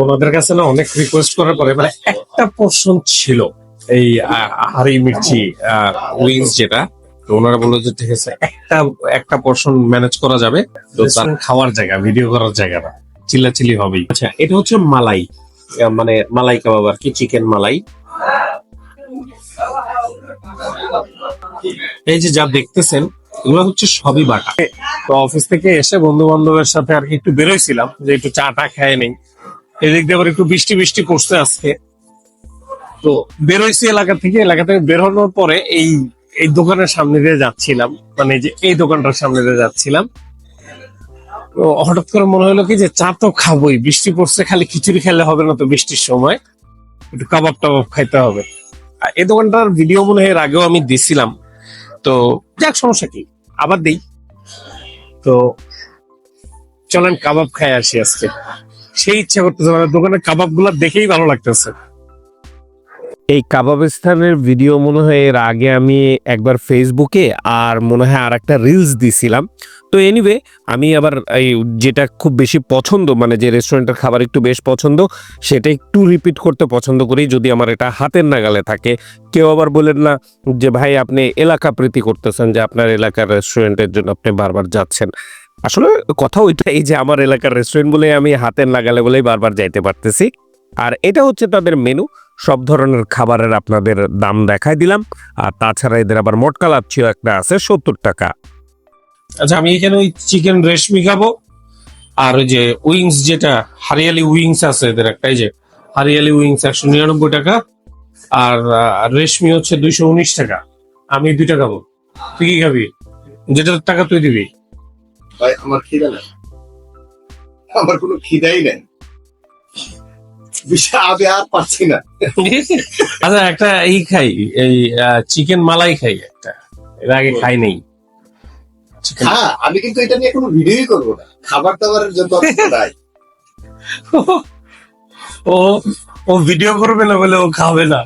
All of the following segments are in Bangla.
ওনাদের কাছে না অনেক রিকোয়েস্ট করার পরে মানে একটা পোর্শন ছিল এই হাড়ি মির্চি উইংস যেটা। তো ওনারা বলল যে ঠিক আছে একটা একটা পোর্শন ম্যানেজ করা যাবে। তো তার খাওয়ার জায়গা ভিডিও করার জায়গা না। চিল্লাচিল্লি হবেই। আচ্ছা এটা হচ্ছে মালাই মানে মালাই কাবাব আর কি চিকেন মালাই। এই যে যা দেখতেছেন এগুলো হচ্ছে সবই বাটা। তো অফিস থেকে এসে বন্ধু বান্ধবের সাথে আর কি একটু বেরোইছিলাম যে একটু চা টা খেয়ে নেই। এদিক দিয়ে আবার একটু বৃষ্টি বৃষ্টি পড়ছে আজকে। তো বেরোইছি এলাকা থেকে। এলাকা থেকে বেরোনোর পরে এই এই দোকানের সামনে দিয়ে যাচ্ছিলাম। মানে যে, এই দোকানটার সামনে দিয়ে যাচ্ছিলাম। তো হঠাৎ করে মনে হলো কি যে, চা তো খাবোই। বৃষ্টি পড়ছে, খালি খিচুড়ি খেলে হবে না তো বৃষ্টির সময়। একটু কাবাব টাবাব খাইতে হবে। আর এই দোকানটার ভিডিও মনে হয় আগেও আমি দিছিলাম। তো যাক, সমস্যা কি? আবার দেই। তো চলেন, কাবাব খাই আসি আজকে। সেই ইচ্ছা করতেছে মানে দোকানের কাবাবগুলা দেখেই ভালো লাগতেছে। এই কাবাবিস্তানের ভিডিও মনে হয় এর আগে আমি একবার ফেসবুকে আর মনে হয় আর একটা রিলস দিছিলাম। তো এনিওয়ে আমি আবার এই যেটা খুব বেশি পছন্দ মানে যে রেস্টুরেন্টের খাবার একটু বেশ পছন্দ, সেটা একটু রিপিট করতে পছন্দ করি যদি আমার এটা হাতের নাগালে থাকে। কেউ আবার বলেন না যে, ভাই, আপনি এলাকা প্রীতি করতেছেন যে আপনার এলাকার রেস্টুরেন্টের জন্য আপনি বারবার যাচ্ছেন। আসলে কথা ওইটাই যে আমার এলাকার রেস্টুরেন্ট বলে আমি হাতের লাগালে বলেই বারবার যাইতে পারতেছি। আর এটা হচ্ছে তাদের মেনু সব ধরনের খাবারের আপনাদের দাম দেখাই দিলাম। আর তাছাড়া এদের আবার মোটকা লাচ্ছিও একটা আছে, সত্তর টাকা। আচ্ছা আমি এখানে ওই চিকেন রেশমি খাব, আর ওই যে উইংস যেটা, হারিয়ালি উইংস আছে এদের একটা, এই যে হারিয়ালি উইংস একশো নিরানব্বই টাকা, আর রেশমি হচ্ছে দুইশো উনিশ টাকা। আমি দুইটা খাব। তুই কি খাবি? যেটার টাকা তুই দিবি? ভাই আমার খিদে নেই। আমার কোনো খিদাই নেই। আমি আর পারছি না। আচ্ছা একটা এই খাই এই চিকেন মালাই খাই একটা। এর আগে খাই নেই। হ্যাঁ আমি কিন্তু এটা নিয়ে কোনো ভিডিওই করব না। খাবার দাবারের নাই ও ও ভিডিও করবে না বলে ও খাবে না।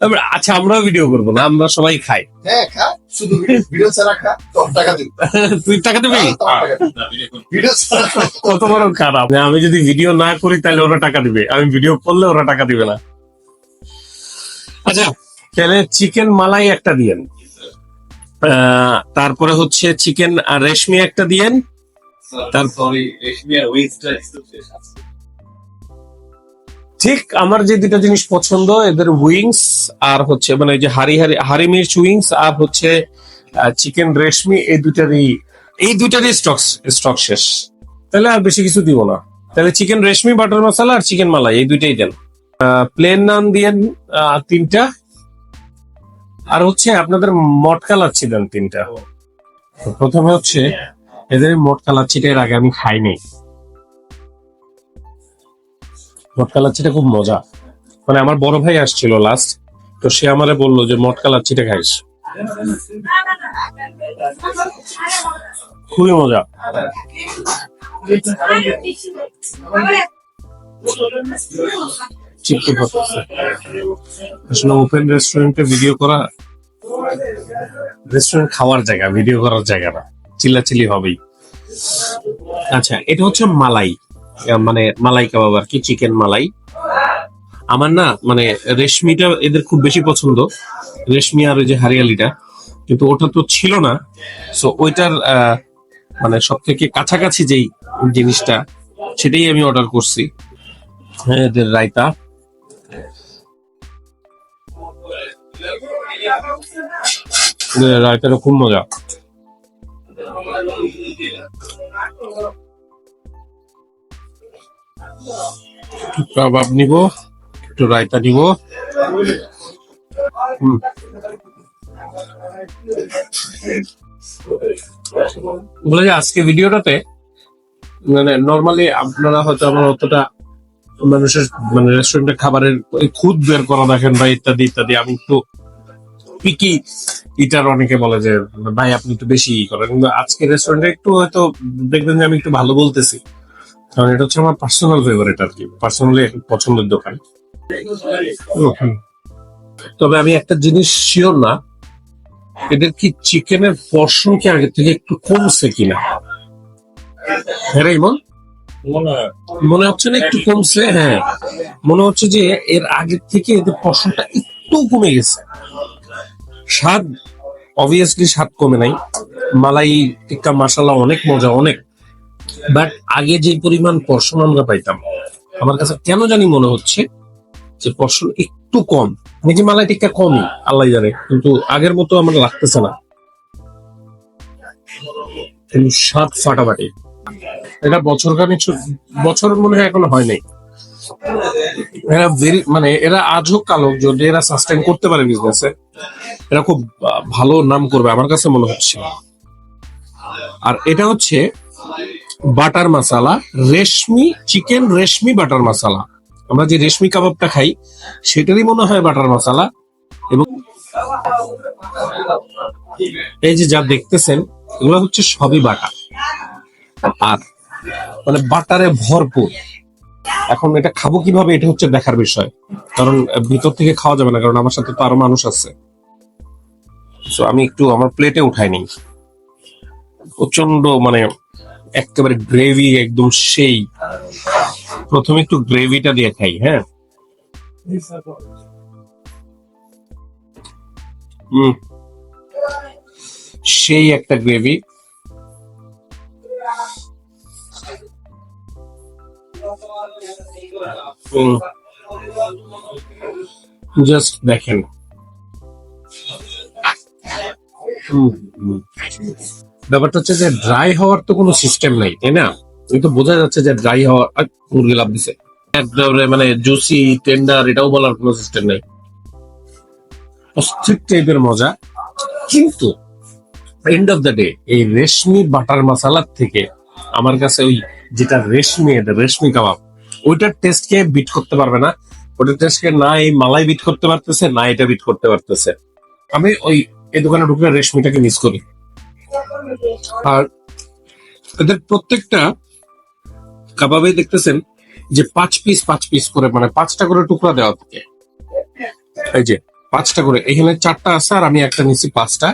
আচ্ছা আমরাও ভিডিও করব না আমরা সবাই খাই। হ্যাঁ খা শুধু ভিডিও- ছাড়া খা তোর টাকা দিবি। তুই টাকা দিবি? হ্যাঁ। ভিডিও কত বড় খারাপ। আমি যদি ভিডিও না করি তাহলে ওরা টাকা দিবে। আমি ভিডিও করলে ওরা টাকা দিবে না। আচ্ছা তাহলে চিকেন মালাই একটা দিয়েন। আহ, তারপরে হচ্ছে চিকেন রেশমি একটা দিয়েন। তারপরে ঠিক আমার যে দুটো জিনিস পছন্দ এদের উইংস আর হচ্ছে মানে ওই যে হারি হারি হারি মির্চ উইংস আর হচ্ছে চিকেন রেশমি এই দুটারই এই দুটারই স্টক স্টক শেষ। তাহলে আর বেশি কিছু দিব না। তাহলে চিকেন রেশমি বাটার মশলা আর চিকেন মালাই এই দুইটাই দেন। প্লেন নান দিয়েন আহ, তিনটা। আর হচ্ছে আপনাদের মটকা লাচ্ছি দেন তিনটা। প্রথমে হচ্ছে এদের মটকা লাচ্ছিটা এর আগে আমি খাইনি। মটকা লাচ্ছিটা খুব মজা। মানে আমার বড় ভাই আসছিল লাস্ট তো সে আমারে বলল যে, মটকা লাচ্ছিটা খাইস। খুবই মজা। আসলে ওপেন রেস্টুরেন্টে ভিডিও করা রেস্টুরেন্ট খাওয়ার জায়গা ভিডিও করার জায়গা না চিল্লাচিল্লি হবেই। আচ্ছা এটা হচ্ছে মালাই। মানে মালাই কাবাব আর কি চিকেন মালাই। আমার না মানে রেশমিটা এদের খুব বেশি পছন্দ, রেশমি আর ওই যে হারিয়ালিটা। কিন্তু ওটা তো ছিল না। সো ওইটার মানে সব থেকে কাছাকাছি যেই জিনিসটা, সেটাই আমি অর্ডার করছি। হ্যাঁ এদের রায়তা। রায়তাটা খুব মজা। কাবাব নিব, একটু রায়তা নিব। বলে যে আজকে ভিডিওটাতে মানে নর্মালি আপনারা হয়তো আমার অতটা মানুষের মানে রেস্টুরেন্টের খাবারের খুদ বের করা দেখেন বা ইত্যাদি ইত্যাদি। আমি একটু পিকি ইটার অনেকে বলে যে, ভাই, আপনি একটু বেশি করেন। কিন্তু আজকে রেস্টুরেন্টে একটু হয়তো দেখবেন যে আমি একটু ভালো বলতেছি। কারণ এটা হচ্ছে আমার পার্সোনাল ফেভারিট আর কি। পার্সোনালি পছন্দের দোকান। তবে আমি একটা জিনিস শিওর না এদের কি চিকেনের পর্শন কি আগে থেকে একটু কমছে কিনা? হ্যাঁ ইমন মনে হচ্ছে না একটু কমছে? হ্যাঁ। মনে হচ্ছে যে এর আগের থেকে এদের পশমটা একটু কমে গেছে। স্বাদ অবভিয়াসলি স্বাদ কমে নাই। মালাই টিক্কা মশালা অনেক মজা অনেক। বাট আগে যে পরিমাণ পশম আমরা পাইতাম, আমার কাছে কেন জানি মনে হচ্ছে যে পশম একটু কম। নাকি মালাই টিক্কা কমই, আল্লাহ জানে, কিন্তু আগের মতো আমার লাগতেছে না। কিন্তু স্বাদ ফাটাফাটি। এটা বছর খানিক বছর মনে হয় এখনও হয় নাই। এরা ভেরি মানে এরা আজও কালো যদি এরা সাস্টেন করতে পারে বিজনেসে এরা খুব ভালো নাম করবে, আমার কাছে মনে হচ্ছে। আর এটা হচ্ছে butter masala, reshmi chicken, reshmi butter masala. আমরা যে রেশমি কাবাবটা খাই, সেটারই মনে হয় বাটার মশালা। এবং এই যে যা দেখতেছেন, এগুলো হচ্ছে সবই বাটা আর মানে বাটারে ভরপুর। এখন এটা খাব কীভাবে, এটা হচ্ছে দেখার বিষয়। কারণ ভিতর থেকে খাওয়া যাবে না, কারণ আমার সাথে তো আরও মানুষ আছে। আমি একটু আমার প্লেটে উঠাই নিই। প্রচণ্ড মানে একেবারে গ্রেভি একদম সেই। প্রথমে একটু গ্রেভিটা দিয়ে খাই হ্যাঁ? সেই একটা গ্রেভি জাস্ট দেখেন। হুম। ব্যাপারটা হচ্ছে যে ড্রাই হওয়ার তো কোনো সিস্টেম নাই, তাই না? কিন্তু বোঝা যাচ্ছে যে ড্রাই হওয়ার মুরগি লাভ দিছে। মানে জুসি টেন্ডার এটাও বলার কোনো সিস্টেম নাই। অস্থির টাইপের মজা। কিন্তু এন্ড অফ দ্য ডে এই রেশমি বাটার মশালার থেকে আমার কাছে ওই যেটা রেশমি, এটা রেশমি কাবাব, ওইটার টেস্টকে বিট করতে পারবে না। ওটার টেস্টকে না এই মালাই বিট করতে পারতেছে, না এটা বিট করতে পারতেছে। আমি ওই, এই দোকানে ঢুকলে রেশমিটাকে মিস করি। আর এদের প্রত্যেকটা কাবাবে দেখতেছেন যে পাঁচ পিস পাঁচ পিস করে মানে পাঁচটা করে টুকরা দেওয়া থাকে। এই যে, পাঁচটা করে। এখানে চারটা আছে আর আমি একটা নিছি পাঁচটা।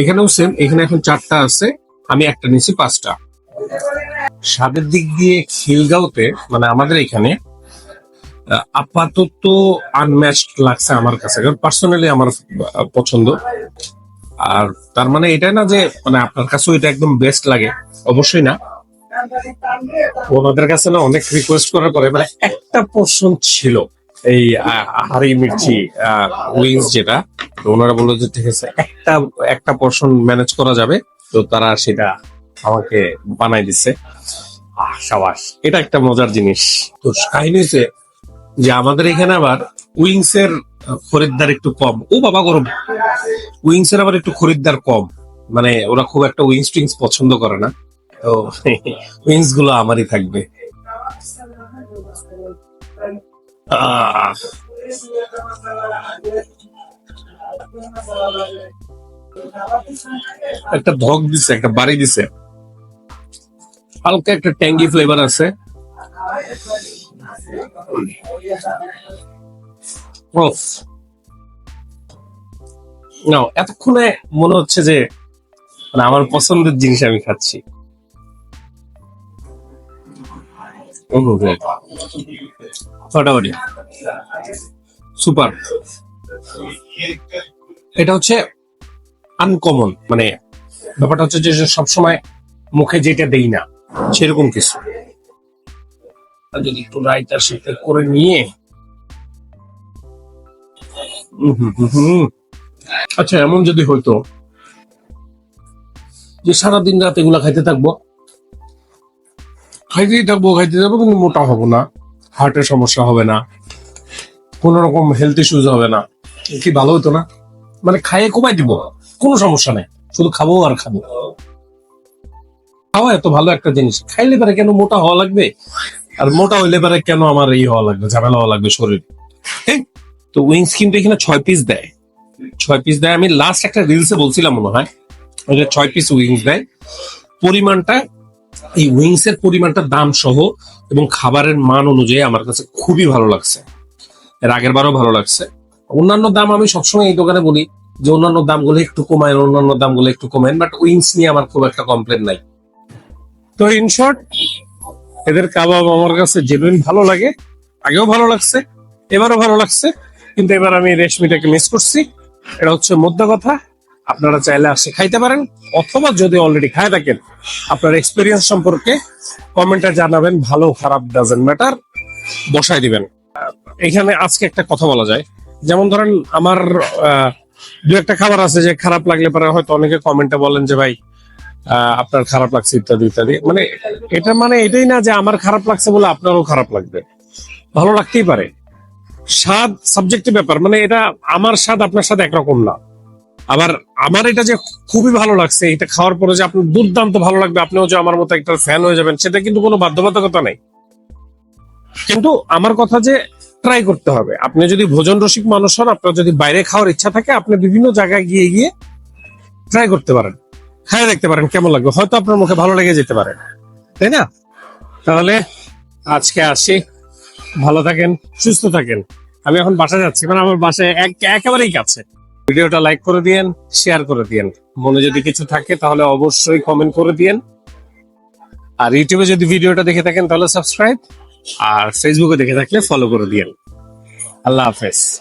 এখানেও সেম এখানে এখন চারটা আছে, আমি একটা নিছি পাঁচটা। স্বাদের দিক দিয়ে খিলগাঁওতে মানে আমাদের এখানে আপাতত আনম্যাচড লাগছে আমার কাছে। কারণ পার্সোনালি আমার পছন্দ। আর তার মানে এটা না যে মানে আপনার কাছেও এটা একদম বেস্ট লাগে। অবশ্যই না। ওনাদের কাছে না অনেক রিকোয়েস্ট করার পরে মানে একটা পোর্শন ছিল এই হাড়ি মির্চি উইংস যেটা। তো ওনারা বলল যে, ঠিক আছে, একটা একটা পোর্শন ম্যানেজ করা যাবে। তো তারা সেটা আমাকে বানাই দিছে। সাবাস, এটা একটা মজার জিনিস। তো কাহিনী যে, আমাদের এখানে আবার উইংস এর খরিদ্দার একটু কম। ও বাবা গরম। উইংস এর আবার একটু খরিদ্দার কম। মানে ওরা খুব একটা উইংস টুইংস পছন্দ করে না। তো উইংসগুলো আমারই থাকবে। একটা ধক দিছে, একটা বাড়ি দিছে। হালকা একটা ট্যাঙ্গি ফ্লেভার আছে। উফ। না এতক্ষণে মনে হচ্ছে যে মানে আমার পছন্দের জিনিস আমি খাচ্ছি ফটাফটি সুপার এটা হচ্ছে আনকমন মানে ব্যাপারটা হচ্ছে যে সবসময় মুখে যেটা দেই না, সেরকম কিছু যদি একটু রায়তার সাথে করে নিয়ে। আচ্ছা এমন যদি হইতো যে সারাদিন রাত এগুলা খাইতে থাকব? খাইতেই থাকব খাইতে থাকব, কিন্তু মোটা হব না। হার্টের সমস্যা হবে না। কোন রকম হেলথ ইস্যুজ হবে না। কি ভালো হতো না? মানে খাইয়ে কমাই দিব। কোনো সমস্যা নেই। শুধু খাব আর খাব। খাওয়া এত ভালো একটা জিনিস। খাইলে পারে কেন মোটা হওয়া লাগবে? আর মোটা হইলে পারে কেন আমার এই হওয়া লাগবে, ঝামেলা হওয়া লাগবে শরীর। ঠিক? তো উইংস কিন্তু এখানে ছয় পিস দেয়। ছয় পিস দেয়। আমি লাস্ট একটা রিলসে বলছিলাম মনে হয় ছয় পিস উইংস দেয়। পরিমাণটা, এই উইংস এর পরিমাণটা দাম সহ এবং খাবারের মান অনুযায়ী আমার কাছে খুবই ভালো লাগছে। এর আগের বারও ভালো লাগছে। অন্যান্য দাম আমি সবসময় এই দোকানে বলি যে অন্যান্য দামগুলো একটু কমায়, অন্যান্য দামগুলো একটু কমায় বাট উইংস নিয়ে আমার খুব একটা কমপ্লেন নাই। তো ইন শর্ট এদের কাবাব আমার কাছে জেনুইন ভালো লাগে, আগেও ভালো লাগছে, এবারও ভালো লাগছে। কিন্তু এবার আমি রেশমিটাকে মিস করছি। এটা হচ্ছে মধ্যে কথা। আপনারা চাইলে আসে খাইতে পারেন। অথবা যদি অলরেডি খায় থাকেন, আপনার এক্সপিরিয়েন্স সম্পর্কে কমেন্টে জানাবেন, ভালো খারাপ ডাজেন্ট ম্যাটার বসাই দিবেন। এখানে আজকে একটা কথা বলা যায়। যেমন ধরেন আমার দু একটা খাবার আছে যে খারাপ লাগলে পরে হয়তো অনেকে কমেন্টে বলেন যে, ভাই আপনার খারাপ লাগছে ইত্যাদি ইত্যাদি। মানে এটা মানে এটাই না যে আমার খারাপ লাগছে বলে আপনারও খারাপ লাগবে। ভালো লাগতেই পারে। স্বাদ সাবজেক্টিভ ব্যাপার মানে এটা আমার স্বাদ, আপনার স্বাদ একরকম না। আবার আমার এটা যে খুবই ভালো লাগছে, এটা খাওয়ার পরে যে আপনার দুর্দান্ত ভালো লাগবে, আপনিও যে আমার মতো একটা ফ্যান হয়ে যাবেন, সেটা কিন্তু কোনো বাধ্যবাধকতা নেই। কিন্তু আমার কথা যে ট্রাই করতে হবে। আপনি যদি ভোজন রসিক মানুষ হন, আপনার যদি বাইরে খাওয়ার ইচ্ছা থাকে, আপনি বিভিন্ন জায়গায় গিয়ে গিয়ে ট্রাই করতে পারেন। খায় দেখতে পারেন, কেমন লাগবে? হয়তো আপনার মুখে ভালো লেগে যেতে পারে। তাই না? তাহলে আজকে আসি। ভালো থাকেন, সুস্থ থাকেন। আমি এখন বাসা যাচ্ছি মানে আমার বাসায় এক- একেবারেই কাছে। ভিডিওটা লাইক করে দিয়েন শেয়ার করে দিয়েন। মনে যদি কিছু থাকে তাহলে অবশ্যই কমেন্ট করে দিয়েন। আর ইউটিউবে যদি ভিডিওটা দেখে থাকেন তাহলে সাবস্ক্রাইব আর ফেসবুকে দেখে থাকলে ফলো করে দিয়েন। আল্লাহ হাফেজ।